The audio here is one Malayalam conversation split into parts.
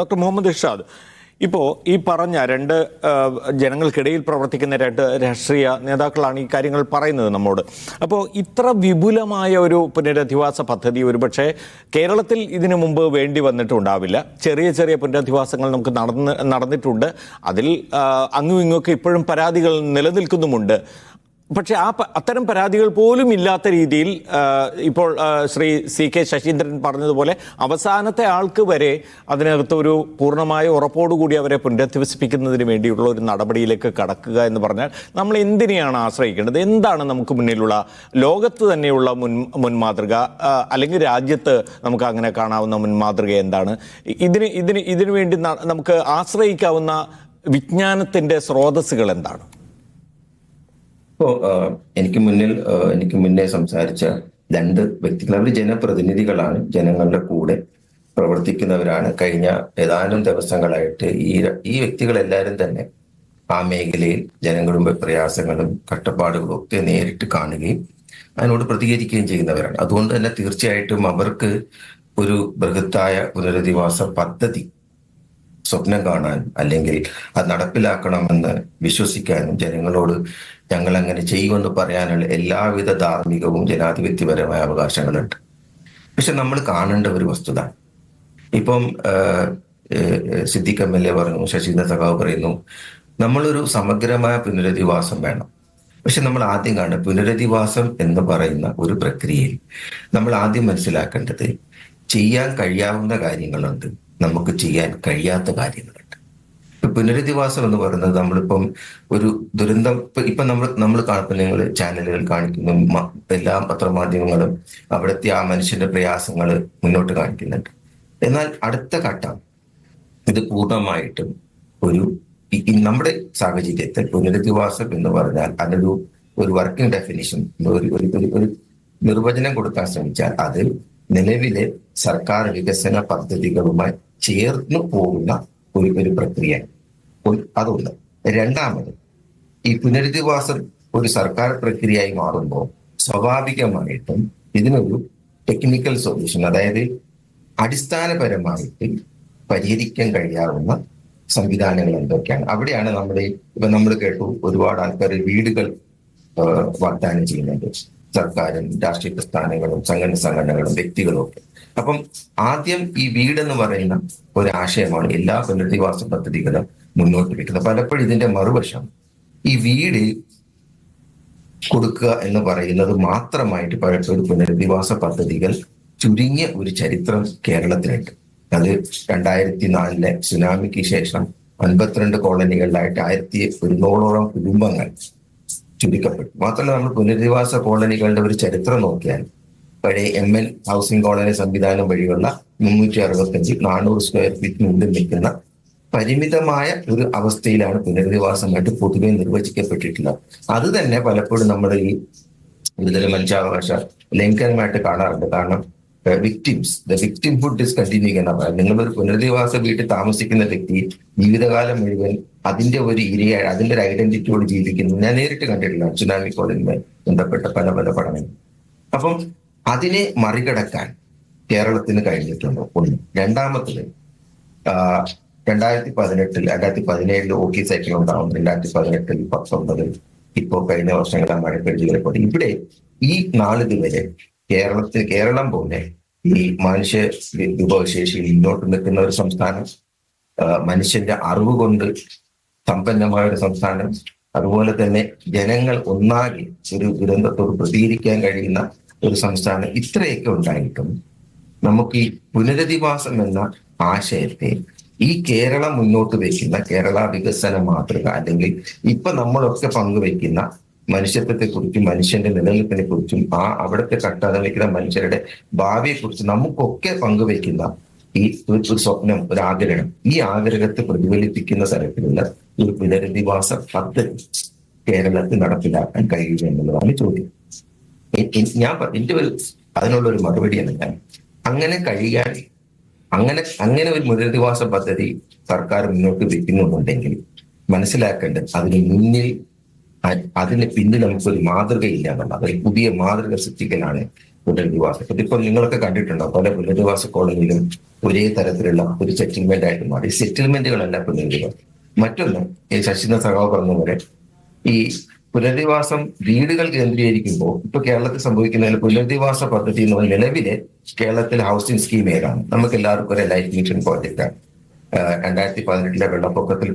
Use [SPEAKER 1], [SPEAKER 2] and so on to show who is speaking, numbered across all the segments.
[SPEAKER 1] ഡോക്ടർ മുഹമ്മദ് ഇർഷാദ് ഇപ്പോൾ ഈ പറഞ്ഞ രണ്ട് ജനങ്ങൾക്കിടയിൽ പ്രവർത്തിക്കുന്ന രണ്ട് രാഷ്ട്രീയ നേതാക്കളാണ് ഈ കാര്യങ്ങൾ പറയുന്നത് നമ്മോട്. അപ്പോൾ ഇത്ര വിപുലമായ ഒരു പുനരധിവാസ പദ്ധതി ഒരുപക്ഷെ കേരളത്തിൽ ഇതിനു മുമ്പ് വേണ്ടി വന്നിട്ടുണ്ടാവില്ല. ചെറിയ ചെറിയ പുനരധിവാസങ്ങൾ നമുക്ക് നടന്ന് നടന്നിട്ടുണ്ട്. അതിൽ അങ്ങും ഇങ്ങൊക്കെ ഇപ്പോഴും പരാതികൾ നിലനിൽക്കുന്നുമുണ്ട്. പക്ഷെ ആ അത്തരം പരാതികൾ പോലും ഇല്ലാത്ത രീതിയിൽ ഇപ്പോൾ ശ്രീ സി കെ ശശീന്ദ്രൻ പറഞ്ഞതുപോലെ അവസാനത്തെ ആൾക്ക് വരെ അതിനകത്ത് ഒരു പൂർണമായ ഉറപ്പോടുകൂടി അവരെ പുനരധിവസിപ്പിക്കുന്നതിന് വേണ്ടിയുള്ള ഒരു നടപടിയിലേക്ക് കടക്കുക എന്ന് പറഞ്ഞാൽ നമ്മൾ എന്തിനെയാണ് ആശ്രയിക്കേണ്ടത്? എന്താണ് നമുക്ക് മുന്നിലുള്ള ലോകത്ത് തന്നെയുള്ള മുൻ മുൻമാതൃക അല്ലെങ്കിൽ രാജ്യത്ത് നമുക്ക് അങ്ങനെ കാണാവുന്ന മുൻമാതൃക എന്താണ്? ഇതിന് ഇതിന് ഇതിനു വേണ്ടി നമുക്ക് ആശ്രയിക്കാവുന്ന വിജ്ഞാനത്തിന്റെ സ്രോതസ്സുകൾ എന്താണ്?
[SPEAKER 2] ഇപ്പോ എനിക്ക് മുന്നിൽ എനിക്ക് മുന്നേ സംസാരിച്ച രണ്ട് വ്യക്തികൾ അവർ ജനപ്രതിനിധികളാണ് ജനങ്ങളുടെ കൂടെ പ്രവർത്തിക്കുന്നവരാണ്. കഴിഞ്ഞ ഏതാനും ദിവസങ്ങളായിട്ട് ഈ ഈ വ്യക്തികളെല്ലാവരും തന്നെ ആ മേഖലയിൽ ജനങ്ങളുടെ പ്രയാസങ്ങളും കഷ്ടപ്പാടുകളും ഒക്കെ നേരിട്ട് കാണുകയും അതിനോട് പ്രതികരിക്കുകയും ചെയ്യുന്നവരാണ്. അതുകൊണ്ട് തന്നെ തീർച്ചയായിട്ടും അവർക്ക് ഒരു ബൃഹത്തായ പുനരധിവാസ പദ്ധതി സ്വപ്നം കാണാൻ അല്ലെങ്കിൽ അത് നടപ്പിലാക്കണമെന്ന് വിശ്വസിക്കാനും ജനങ്ങളോട് ഞങ്ങൾ അങ്ങനെ ചെയ്യുമെന്ന് പറയാനുള്ള എല്ലാവിധ ധാർമ്മികവും ജനാധിപത്യപരമായ അവകാശങ്ങളുണ്ട്. പക്ഷെ നമ്മൾ കാണേണ്ട ഒരു വസ്തുത. ഇപ്പം സിദ്ദിഖ് എം എൽ എ പറഞ്ഞു ശശീന്ദ്ര സഖാവ് പറയുന്നു നമ്മളൊരു സമഗ്രമായ പുനരധിവാസം വേണം. പക്ഷെ നമ്മൾ ആദ്യം കാണുന്ന പുനരധിവാസം എന്ന് പറയുന്ന ഒരു പ്രക്രിയയിൽ നമ്മൾ ആദ്യം മനസ്സിലാക്കേണ്ടത് ചെയ്യാൻ കഴിയാവുന്ന കാര്യങ്ങളുണ്ട്. നമുക്ക് ചെയ്യാൻ കഴിയാത്ത കാര്യങ്ങളുണ്ട്. ഇപ്പൊ പുനരധിവാസം എന്ന് പറയുന്നത് നമ്മളിപ്പം ഒരു ദുരന്തം ഇപ്പൊ നമ്മൾ നമ്മൾ നിങ്ങൾ ചാനലുകൾ കാണിക്കുന്നു എല്ലാ പത്രമാധ്യമങ്ങളും അവിടുത്തെ ആ മനുഷ്യന്റെ പ്രയാസങ്ങൾ മുന്നോട്ട് കാണിക്കുന്നുണ്ട്. എന്നാൽ അടുത്ത ഘട്ടം ഇത് പൂർണമായിട്ടും ഒരു നമ്മുടെ സാഹചര്യത്തിൽ പുനരധിവാസം എന്ന് പറഞ്ഞാൽ അതൊരു ഒരു വർക്കിംഗ് ഡെഫിനിഷൻ ഒരു ഒരു നിർവചനം കൊടുക്കാൻ ശ്രമിച്ചാൽ അത് നിലവിലെ സർക്കാർ വികസന പദ്ധതികളുമായി ചേർന്ന് പോകുന്ന ഒരു ഒരു പ്രക്രിയ. അതൊന്ന് രണ്ടാമത് ഈ പുനരധിവാസം ഒരു സർക്കാർ പ്രക്രിയയായി മാറുമ്പോൾ സ്വാഭാവികമായിട്ടും ഇതിനൊരു ടെക്നിക്കൽ സൊല്യൂഷൻ അതായത് അടിസ്ഥാനപരമായിട്ട് പരിഹരിക്കാൻ കഴിയാവുന്ന സംവിധാനങ്ങൾ എന്തൊക്കെയാണ്? അവിടെയാണ് നമ്മുടെ ഇപ്പൊ നമ്മൾ കേട്ടു ഒരുപാട് ആൾക്കാർ വീടുകൾ വാഗ്ദാനം ചെയ്യുന്നുണ്ട്. സർക്കാരും രാഷ്ട്രീയ പ്രസ്ഥാനങ്ങളും സംഘടന സംഘടനകളും വ്യക്തികളും ഒക്കെ. അപ്പം ആദ്യം ഈ വീട് എന്ന് പറയുന്ന ഒരു ആശയമാണ് എല്ലാ പുനരധിവാസ പദ്ധതികളും മുന്നോട്ട് വെക്കുന്നത്. പലപ്പോഴും ഇതിന്റെ മറുവശം ഈ വീട് കൊടുക്കുക എന്ന് പറയുന്നത് മാത്രമായിട്ട് പലപ്പോഴും പുനരധിവാസ പദ്ധതികൾ ചുരുങ്ങിയ ഒരു ചരിത്രം കേരളത്തിലുണ്ട്. അത് രണ്ടായിരത്തി നാലിലെ സുനാമിക്ക് ശേഷം അൻപത്തിരണ്ട് കോളനികളിലായിട്ട് ആയിരത്തി ഒരുന്നൂറോളം കുടുംബങ്ങൾ ചുരുക്കപ്പെട്ടു. മാത്രമല്ല നമ്മൾ പുനരധിവാസ കോളനികളുടെ ഒരു ചരിത്രം നോക്കിയാൽ പഴയ എം എൽ ഹൗസിംഗ് കോളനി സംവിധാനം വഴിയുള്ള മുന്നൂറ്റി അറുപത്തഞ്ച് നാനൂറ് സ്ക്വയർ ഫീറ്റിനുള്ളിൽ നിൽക്കുന്ന പരിമിതമായ ഒരു അവസ്ഥയിലാണ് പുനരധിവാസമായിട്ട് പൊതുവെ നിർവചിക്കപ്പെട്ടിട്ടുള്ളത്. അത് തന്നെ പലപ്പോഴും നമ്മുടെ ഈ വിടുതല മനുഷ്യാവകാശ ലംഘനമായിട്ട് കാണാറുണ്ട്. കാരണം victims the victim food is continue പറയുന്നത് നിങ്ങളൊരു പുനരധിവാസ വീട്ടിൽ താമസിക്കുന്ന വ്യക്തി ജീവിതകാലം മുഴുവൻ അതിന്റെ ഒരു ഇരയായി അതിന്റെ ഒരു ഐഡന്റിറ്റിയോട് ജീവിക്കുന്നു. ഞാൻ നേരിട്ട് കണ്ടിട്ടില്ല. സുനാമി കോളനിയുമായി ബന്ധപ്പെട്ട പല പല പഠനങ്ങൾ. അപ്പം അതിനെ മറികടക്കാൻ കേരളത്തിന് കഴിഞ്ഞിട്ടുണ്ട്. ഒന്ന്. രണ്ടാമത്തത് രണ്ടായിരത്തി പതിനെട്ടിൽ രണ്ടായിരത്തി പതിനേഴിൽ ഓക്കി സൈക്കിൾ ഉണ്ടാവും രണ്ടായിരത്തി പതിനെട്ടിൽ പത്തൊമ്പതിൽ ഇപ്പോ കഴിഞ്ഞ വർഷങ്ങളെ മഴക്കെടുതികളെ പോലെ ഇവിടെ ഈ നാല് വരെ കേരളത്തിൽ കേരളം പോലെ ഈ മനുഷ്യ വിഭവശേഷിയിൽ മുന്നോട്ട് നിൽക്കുന്ന ഒരു സംസ്ഥാനം മനുഷ്യന്റെ അറിവ് കൊണ്ട് സമ്പന്നമായ ഒരു സംസ്ഥാനം അതുപോലെ തന്നെ ജനങ്ങൾ ഒന്നാകെ ഒരു ദുരന്തത്തോട് പ്രതികരിക്കാൻ കഴിയുന്ന ഒരു സംസ്ഥാനം ഇത്രയൊക്കെ ഉണ്ടായിട്ടും നമുക്ക് ഈ പുനരധിവാസം എന്ന ആശയത്തെ ഈ കേരളം മുന്നോട്ട് വയ്ക്കുന്ന കേരള വികസന മാതൃക അല്ലെങ്കിൽ ഇപ്പൊ നമ്മളൊക്കെ പങ്കുവയ്ക്കുന്ന മനുഷ്യത്വത്തെ കുറിച്ചും മനുഷ്യന്റെ നിലനിൽപ്പിനെ കുറിച്ചും ആ അവിടുത്തെ കട്ടാതെ വയ്ക്കുന്ന മനുഷ്യരുടെ ഭാവിയെ കുറിച്ച് നമുക്കൊക്കെ പങ്കുവയ്ക്കുന്ന ഈ ഒരു സ്വപ്നം ഒരു ആഗ്രഹം ഈ ആഗ്രഹത്തെ പ്രതിഫലിപ്പിക്കുന്ന തരത്തിലുള്ള ഒരു പുനരധിവാസ പദ്ധതി കേരളത്തിൽ നടപ്പിലാക്കാൻ കഴിയുക എന്നുള്ളതാണ് ചോദ്യം. ഞാൻ എന്റെ ഒരു അതിനുള്ള ഒരു മറുപടിയാണ് ഞാൻ. അങ്ങനെ കഴിയാൻ അങ്ങനെ അങ്ങനെ ഒരു പുനരധിവാസ പദ്ധതി സർക്കാർ മുന്നോട്ട് വെക്കുന്നുണ്ടെങ്കിൽ മനസ്സിലാക്കേണ്ടത് അതിന് മുന്നിൽ അതിന് പിന്നിൽ നമുക്കൊരു മാതൃകയില്ല എന്നുള്ളത്. ഒരു പുതിയ മാതൃക സൃഷ്ടിക്കലാണ് പുനരധിവാസം ഇതിപ്പോ നിങ്ങളൊക്കെ കണ്ടിട്ടുണ്ടോ? പല പുനരധിവാസ കോളനിയിലും ഒരേ തരത്തിലുള്ള ഒരു സെറ്റിൽമെന്റ് ആയിട്ട് മാറി. സെറ്റിൽമെന്റുകളല്ല പുനരധിവാസം മറ്റൊന്ന് ഈ ശശിധര സഖാവ് പറഞ്ഞ പോലെ ഈ പുനരധിവാസം വീടുകൾ കേന്ദ്രീകരിക്കുമ്പോൾ ഇപ്പൊ കേരളത്തിൽ സംഭവിക്കുന്നതിൽ പുനരധിവാസ പദ്ധതി എന്ന് പറഞ്ഞ നിലവിലെ കേരളത്തിൽ ഹൗസിംഗ് സ്കീം ഏതാണ്? നമുക്ക് എല്ലാവർക്കും ഒരു ലൈഫ് മിഷൻ പ്രോജക്റ്റ് ആണ്. രണ്ടായിരത്തി പതിനെട്ടിലെ വെള്ളപ്പൊക്കത്തിൽ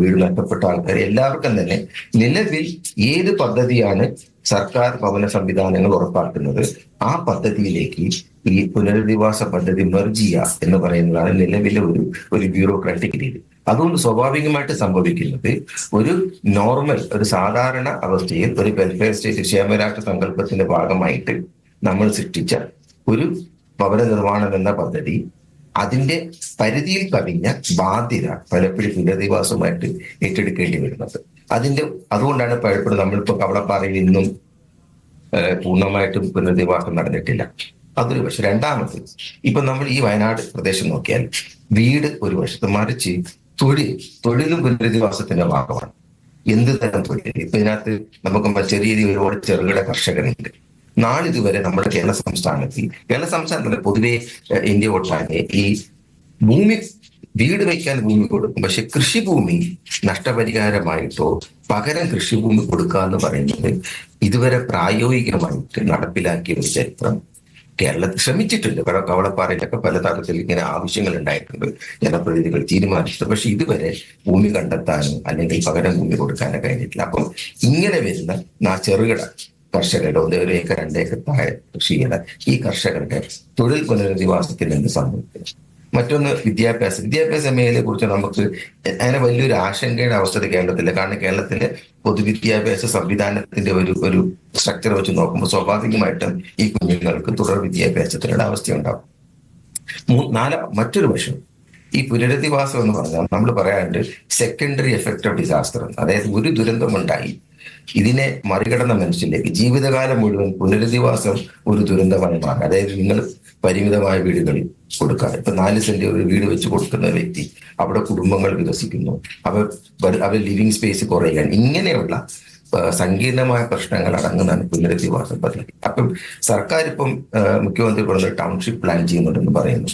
[SPEAKER 2] വീട് നഷ്ടപ്പെട്ട ആൾക്കാർ എല്ലാവർക്കും തന്നെ നിലവിൽ ഏത് പദ്ധതിയാണ് സർക്കാർ ഭവന സംവിധാനങ്ങൾ ഉറപ്പാക്കുന്നത്? ആ പദ്ധതിയിലേക്ക് ഈ പുനരധിവാസ പദ്ധതി മെർജിയ എന്ന് പറയുന്നതാണ് നിലവിലെ ഒരു ഒരു ബ്യൂറോക്രാറ്റിക് രീതി. അതുകൊണ്ട് സ്വാഭാവികമായിട്ട് സംഭവിക്കുന്നത് ഒരു നോർമൽ ഒരു സാധാരണ അവസ്ഥയിൽ ഒരു വെൽഫെയർ സ്റ്റേറ്റ് ക്ഷേമരാഷ്ട്ര സങ്കല്പത്തിന്റെ ഭാഗമായിട്ട് നമ്മൾ സൃഷ്ടിച്ച ഒരു ഭവന നിർമ്മാണം എന്ന പദ്ധതി അതിന്റെ പരിധിയിൽ കവിഞ്ഞ ബാധ്യത പലപ്പോഴും പുനരധിവാസമായിട്ട് ഏറ്റെടുക്കേണ്ടി വരുന്നത്. അതിന്റെ അതുകൊണ്ടാണ് പലപ്പോഴും നമ്മളിപ്പോ കവളപ്പാറയിൽ ഇന്നും പൂർണമായിട്ടും പുനരധിവാസം നടന്നിട്ടില്ല. അതൊരു പക്ഷെ രണ്ടാമത് ഇപ്പൊ നമ്മൾ ഈ വയനാട് പ്രദേശം നോക്കിയാൽ വീട് ഒരു വശത്ത് മറിച്ച് തൊഴിൽ തൊഴിലും പുനരധിവാസത്തിന്റെ ഭാഗമാണ്. എന്ത് തരം തൊഴിൽ? ഇപ്പൊ ഇതിനകത്ത് നമുക്ക് ചെറിയ രീതിയിൽ ഒരുപാട് ചെറുകിട കർഷകരുണ്ട്. നാളിതുവരെ നമ്മുടെ കേരള സംസ്ഥാനത്തിൽ കേരള സംസ്ഥാനത്തിലെ പൊതുവെ ഇന്ത്യ ഒട്ടാകെ ഈ ഭൂമി വീട് വയ്ക്കാൻ ഭൂമി കൊടുക്കും. പക്ഷെ കൃഷിഭൂമി നഷ്ടപരിഹാരമായിട്ടോ പകരം കൃഷിഭൂമി കൊടുക്കുക എന്ന് പറയുന്നത് ഇതുവരെ പ്രായോഗികമായിട്ട് നടപ്പിലാക്കിയ ഒരു ചരിത്രം കേരളത്തിൽ ശ്രമിച്ചിട്ടുണ്ട്. കാരണം കവളപ്പാറയിലൊക്കെ പല തരത്തിൽ ഇങ്ങനെ ആവശ്യങ്ങൾ ഉണ്ടായിട്ടുണ്ട് ജനപ്രതിനിധികൾ തീരുമാനിച്ചിട്ടുണ്ട്. പക്ഷെ ഇതുവരെ ഭൂമി കണ്ടെത്താനും അല്ലെങ്കിൽ പകരം ഭൂമി കൊടുക്കാനോ കഴിഞ്ഞിട്ടില്ല. അപ്പം ഇങ്ങനെ വരുന്ന നാ ചെറുകിട കർഷകരുടെ ഒന്ന് ഒരു ഏക്കർ രണ്ട് ഏക്കർ താഴെ കൃഷി ചെയ്യുന്ന ഈ കർഷകരുടെ തൊഴിൽ പുനരധിവാസത്തിന് എന്ത് സംഭവിക്കും? മറ്റൊന്ന് വിദ്യാഭ്യാസം. വിദ്യാഭ്യാസ മേഖലയെ കുറിച്ച് നമുക്ക് അങ്ങനെ വലിയൊരു ആശങ്കയുടെ അവസ്ഥ കേരളത്തിൽ കാരണം കേരളത്തിലെ പൊതുവിദ്യാഭ്യാസ സംവിധാനത്തിന്റെ ഒരു ഒരു സ്ട്രക്ചർ വെച്ച് നോക്കുമ്പോൾ സ്വാഭാവികമായിട്ടും ഈ കുഞ്ഞുങ്ങൾക്ക് തുടർ വിദ്യാഭ്യാസത്തിനുള്ള അവസ്ഥയുണ്ടാവും. മൂ- നാല മറ്റൊരു വശം. ഈ പുനരധിവാസം എന്ന് പറഞ്ഞാൽ നമ്മൾ പറയാറുണ്ട് സെക്കൻഡറി എഫക്ട് ഓഫ് ഡിസാസ്റ്റർ അതായത് ഒരു ദുരന്തമുണ്ടായി. ഇതിനെ മറികടന്ന മനുഷ്യരിലേക്ക് ജീവിതകാലം മുഴുവൻ പുനരധിവാസം ഒരു ദുരന്തമായി മാറും. അതായത് നിങ്ങൾ പരിമിതമായ വീടുകളിൽ കൊടുക്കുക ഇപ്പൊ നാല് സെന്റ് ഒരു വീട് വെച്ച് കൊടുക്കുന്ന വ്യക്തി അവിടെ കുടുംബങ്ങൾ വികസിക്കുന്നു. അവർ അവർ ലിവിങ് സ്പേസ് കുറയുകയാണ് ഇങ്ങനെയുള്ള സങ്കീർണമായ പ്രശ്നങ്ങൾ അടങ്ങുന്നതാണ് പുനരധിവാസ പദ്ധതി. അപ്പം സർക്കാർ ഇപ്പം മുഖ്യമന്ത്രി പറഞ്ഞ ടൗൺഷിപ്പ് പ്ലാൻ ചെയ്യുന്നുണ്ടെന്ന് പറയുന്നു.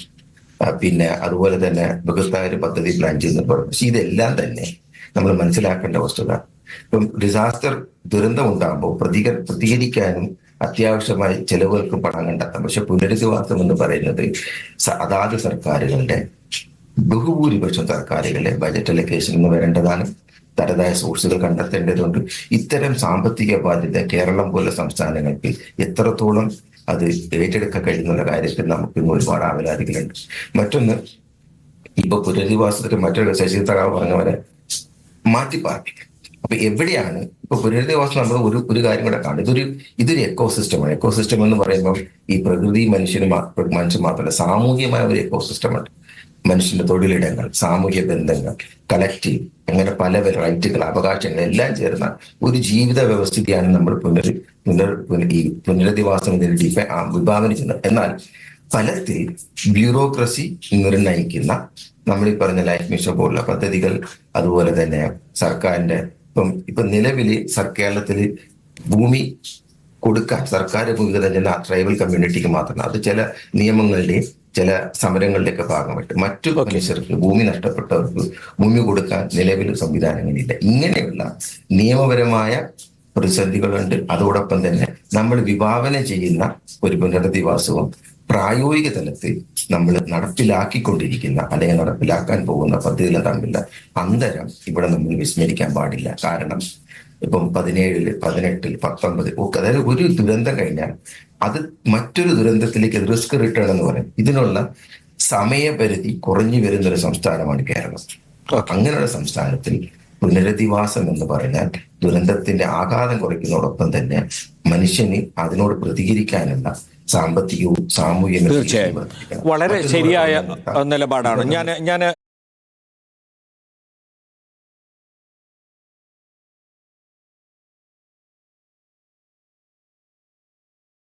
[SPEAKER 2] പിന്നെ അതുപോലെ തന്നെ ബൃഹത്തായ പദ്ധതി പ്ലാൻ ചെയ്യുന്നുണ്ട് പറഞ്ഞു പക്ഷെ ഇതെല്ലാം തന്നെ നമ്മൾ മനസ്സിലാക്കേണ്ട വസ്തുത. ഇപ്പം ഡിസാസ്റ്റർ ദുരന്തം ഉണ്ടാകുമ്പോൾ പ്രതിക പ്രതികരിക്കാനും അത്യാവശ്യമായി ചെലവുകൾക്ക് പണം കണ്ടെത്താം. പക്ഷെ പുനരധിവാസം എന്ന് പറയുന്നത് അതാത് സർക്കാരുകളുടെ ബഹുഭൂരിപക്ഷം സർക്കാരുകളുടെ ബജറ്റ് അലക്കേഷൻ എന്ന് വരേണ്ടതാണ് തനതായ സോഴ്സുകൾ കണ്ടെത്തേണ്ടതുണ്ട്. ഇത്തരം സാമ്പത്തിക ബാധ്യത കേരളം പോലെ സംസ്ഥാനങ്ങൾക്ക് എത്രത്തോളം അത് ഏറ്റെടുക്കാൻ കഴിയുന്നുള്ള കാര്യത്തിൽ നമുക്ക് ഇന്ന് ഒരുപാട് ആവലാതികളുണ്ട്. മറ്റൊന്ന് ഇപ്പൊ പുനരധിവാസത്തിന് മറ്റൊരു ശശി തറാവ് പറഞ്ഞ പോലെ മാറ്റി പാർപ്പിക്കും അപ്പൊ എവിടെയാണ്? ഇപ്പൊ പുനരധിവാസം നമ്മൾ ഒരു ഒരു കാര്യം കൂടെ കാണും. ഇതൊരു ഇതൊരു എക്കോസിസ്റ്റമാണ് എക്കോസിസ്റ്റം എന്ന് പറയുമ്പോൾ ഈ പ്രകൃതി മനുഷ്യന് മനുഷ്യൻ മാത്രമല്ല സാമൂഹികമായ ഒരു എക്കോസിസ്റ്റമുണ്ട് മനുഷ്യന്റെ തൊഴിലിടങ്ങൾ സാമൂഹ്യ ബന്ധങ്ങൾ കളക്റ്റീവ് അങ്ങനെ പല റൈറ്റുകൾ അവകാശങ്ങൾ എല്ലാം ചേർന്ന ഒരു ജീവിത വ്യവസ്ഥിതിയാണ് നമ്മൾ പുനർ പുനർ പുന- ഈ പുനരധിവാസം ഇതിൽ ഡിഫൈ വിഭാവന ചെയ്യുന്നത് എന്നാൽ ഫലത്തിൽ ബ്യൂറോക്രസി നിർണയിക്കുന്ന നമ്മൾ ഈ പറഞ്ഞ ലൈഫ് മിഷൻ പോലുള്ള പദ്ധതികൾ അതുപോലെ തന്നെ സർക്കാരിന്റെ ഇപ്പം ഇപ്പൊ നിലവിൽ സർ കേരളത്തിൽ ഭൂമി കൊടുക്കാൻ സർക്കാർ ഭൂമി തന്നെ ട്രൈബൽ കമ്മ്യൂണിറ്റിക്ക് മാത്രമാണ് അത് ചില നിയമങ്ങളുടെയും ചില സമരങ്ങളുടെയൊക്കെ ഭാഗമായിട്ട് മറ്റു മനുഷ്യർക്ക് ഭൂമി നഷ്ടപ്പെട്ടവർക്ക് ഭൂമി കൊടുക്കാൻ നിലവിൽ സംവിധാനങ്ങളില്ല. ഇങ്ങനെയുള്ള നിയമപരമായ പ്രതിസന്ധികളുണ്ട്. അതോടൊപ്പം തന്നെ നമ്മൾ വിഭാവന ചെയ്യുന്ന ഒരു പുനരധിവാസവും പ്രായോഗിക തലത്തിൽ നമ്മൾ നടപ്പിലാക്കിക്കൊണ്ടിരിക്കുന്ന അല്ലെങ്കിൽ നടപ്പിലാക്കാൻ പോകുന്ന പദ്ധതികൾ തമ്മിലുള്ള അന്തരം ഇവിടെ നമ്മൾ വിസ്മരിക്കാൻ പാടില്ല. കാരണം ഇപ്പം പതിനേഴിൽ പതിനെട്ടിൽ പത്തൊമ്പതിൽ ഒക്കെ അതായത് ഒരു ദുരന്തം കഴിഞ്ഞാൽ അത് മറ്റൊരു ദുരന്തത്തിലേക്ക് റിസ്ക് റിട്ടേൺ എന്ന് പറയും. ഇതിനുള്ള സമയപരിധി കുറഞ്ഞു വരുന്ന ഒരു സംസ്ഥാനമാണ് കേരളം. അങ്ങനെയുള്ള സംസ്ഥാനത്തിൽ പുനരധിവാസം എന്ന് പറഞ്ഞാൽ ദുരന്തത്തിന്റെ ആഘാതം കുറയ്ക്കുന്നതോടൊപ്പം തന്നെ മനുഷ്യന് അതിനോട് പ്രതികരിക്കാനുള്ള സാമ്പത്തികവും സാമൂഹ്യ
[SPEAKER 1] തീർച്ചയായും. വളരെ ശരിയായ നിലപാടാണ്. ഞാൻ ഞാൻ